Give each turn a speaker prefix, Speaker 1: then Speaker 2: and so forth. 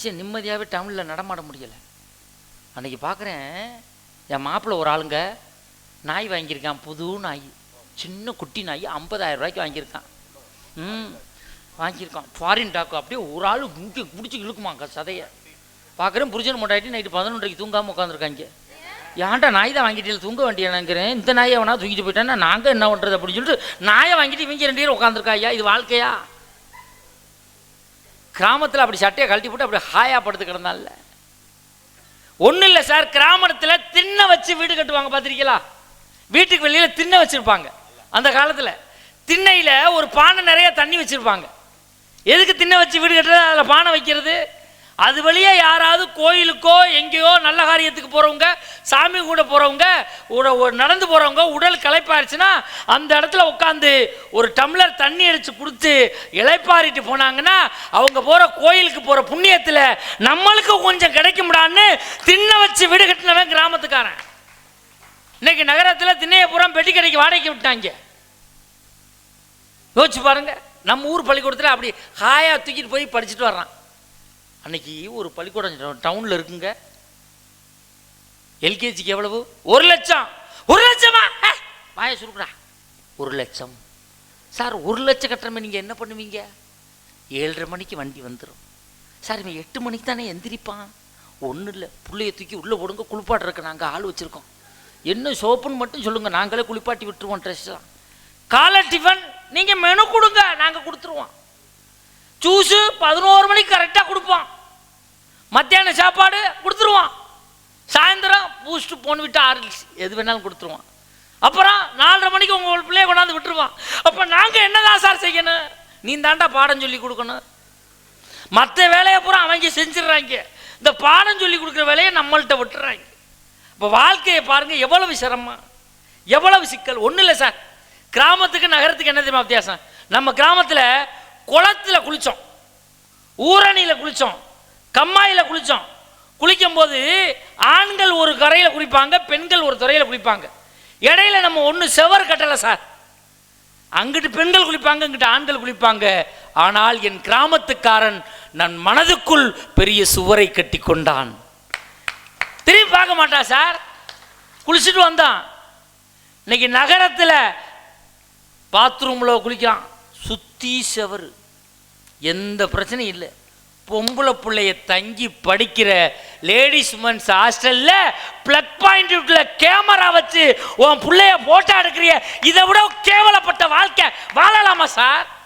Speaker 1: சரி நிம்மதியாகவே டவுனில் நடமாட முடியலை. அன்னைக்கு பார்க்குறேன் என் மாப்பிள்ளை ஒரு ஆளுங்க நாய் வாங்கியிருக்கான் புது நாய் சின்ன குட்டி நாய் 50000 ரூபாய்க்கு வாங்கியிருக்கான். ம் வாங்கியிருக்கான். ஃபாரின் டாக்கு அப்படியே ஒரு ஆள் இங்கே பிடிச்சி இழுக்குமாங்க சதையை. பார்க்குறேன் புரிஜன் மொட்டாட்டி நைட்டு பதினொன்றைக்கு தூங்காமல் உட்காந்துருக்காங்க ஏன்டா நாய் தான் வாங்கிட்டு தூங்க வேண்டியனுங்கிறேன் இந்த நாயை வேணா தூக்கிட்டு போயிட்டேன்னா நாங்கள் என்ன பண்ணுறது அப்படின்னு சொல்லிட்டு நாயை வாங்கிட்டு இவங்க ரெண்டு பேரும் உட்காந்துருக்கா ஐயா இது வாழ்க்கையா? கிராமத்தில் அப்படி சட்டையை கழட்டி போட்டு அப்படி ஹாயா படுத்து கிடந்தான்ல ஒன்றும் இல்லை சார் கிராமத்தில் திண்ணை வச்சு வீடு கட்டுவாங்க பார்த்துருக்கீங்களா? வீட்டுக்கு வெளியில் தின்ன வச்சுருப்பாங்க அந்த காலத்தில். திண்ணையில் ஒரு பானை நிறைய தண்ணி வச்சுருப்பாங்க. எதுக்கு திண்ணை வச்சு வீடு கட்டுறது? அதில் பானை வைக்கிறது? அது வழியே யாராவது கோயிலுக்கோ எங்கேயோ நல்ல காரியத்துக்கு போகிறவங்க சாமி கூட போகிறவங்க உட ஒரு நடந்து போகிறவங்க உடல் களைப்பாயிருச்சுன்னா அந்த இடத்துல உட்காந்து ஒரு டம்ளர் தண்ணி அடித்து கொடுத்து இளைப்பாரிட்டு போனாங்கன்னா அவங்க போகிற கோயிலுக்கு போகிற புண்ணியத்தில் நம்மளுக்கு கொஞ்சம் கிடைக்கும்டான்னு திண்ணை வச்சு வீடு கட்டினவன் கிராமத்துக்காரன். இன்னைக்கு நகரத்தில் திண்ணையை பூரா பெட்டி கடைக்கு வாடகைக்கு விட்டாங்க. யோசிச்சு பாருங்க நம்ம ஊர் பள்ளிக்கூடத்தில் அப்படி ஹாயாக தூக்கிட்டு போய் படிச்சுட்டு வர்றான். அன்னைக்கு ஒரு பள்ளிக்கூடம் டவுனில் இருக்குங்க. எல்கேஜிக்கு எவ்வளவு? ஒரு லட்சம். ஒரு லட்சமா? வாய சுருக்குடா. ஒரு லட்சம். சார் ஒரு லட்சம் கட்டுறமே நீங்கள் என்ன பண்ணுவீங்க? ஏழரை மணிக்கு வண்டி வந்துடும் சார் இவன் எட்டு மணிக்கு தானே எந்திரிப்பான்? ஒன்றும் இல்லை. பிள்ளைய தூக்கி உள்ளே போடுங்க. குளிப்பாட்டுறக்கு நாங்கள் ஆள் வச்சுருக்கோம். என்ன சோப்புன்னு மட்டும் சொல்லுங்கள் நாங்களே குளிப்பாட்டி விட்டுருவோம் ட்ரெஸ்லாம் காலை டிஃபன் நீங்கள் மெனு கொடுங்க. நாங்கள் கொடுத்துருவோம். ஜூஸு பதினோரு மணிக்கு கரெக்டாக கொடுப்போம். மத்தியான சாப்பாடு கொடுத்துருவான். சாயந்தரம் பூஸ்ட் போன் விட்டு ஆர்லிக்ஸ் எது வேணாலும் கொடுத்துருவான். அப்புறம் நாலரை மணிக்கு உங்கள் பிள்ளைய கொண்டாந்து விட்டுருவான். அப்போ நாங்கள் என்னதான் சார் செய்யணும்? நீ தாண்டா பாடம் சொல்லி கொடுக்கணும். மற்ற வேலையை பூரா அவங்க செஞ்சிடுறாங்க. இந்த பாடம் சொல்லி கொடுக்குற வேலையை நம்மள்கிட்ட விட்டுறாங்க. இப்போ வாழ்க்கையை பாருங்க எவ்வளவு சிரமம். எவ்வளவு சிக்கல். ஒன்றும் இல்லை சார். கிராமத்துக்கு நகரத்துக்கு என்ன தெரியுமா வித்தியாசம்? நம்ம கிராமத்தில் குளத்தில் குளித்தோம் ஊரணியில் குளித்தோம் கம்மாயில் குளித்தோம் குளிக்கும்போது ஆண்கள் ஒரு கரையில் குளிப்பாங்க பெண்கள் ஒரு துறையில் குளிப்பாங்க. இடையில நம்ம ஒன்று செவர் கட்டலை சார். அங்கிட்டு பெண்கள் குளிப்பாங்க இங்கிட்டு ஆண்கள் குளிப்பாங்க. ஆனால் என் கிராமத்துக்காரன் நான் மனதுக்குள் பெரிய சுவரை கட்டி கொண்டான். திரும்பி பார்க்க மாட்டான் சார். குளிச்சுட்டு வந்தான். இன்னைக்கு நகரத்தில் பாத்ரூமில் குளிக்கிறான். சுத்தி செவரு. எந்த பிரச்சனையும் இல்லை. பொம்பளை பிள்ளைய தங்கி படிக்கிற லேடிஸ் மென்ஸ் ஹாஸ்டல்ல பிளக் பாயிண்ட்ல கேமரா வச்சு உன் பிள்ளைய போட்டோ எடுக்கிறிய? இதை விட கேவலப்பட்ட வாழ்க்கை. வாழலாமா சார்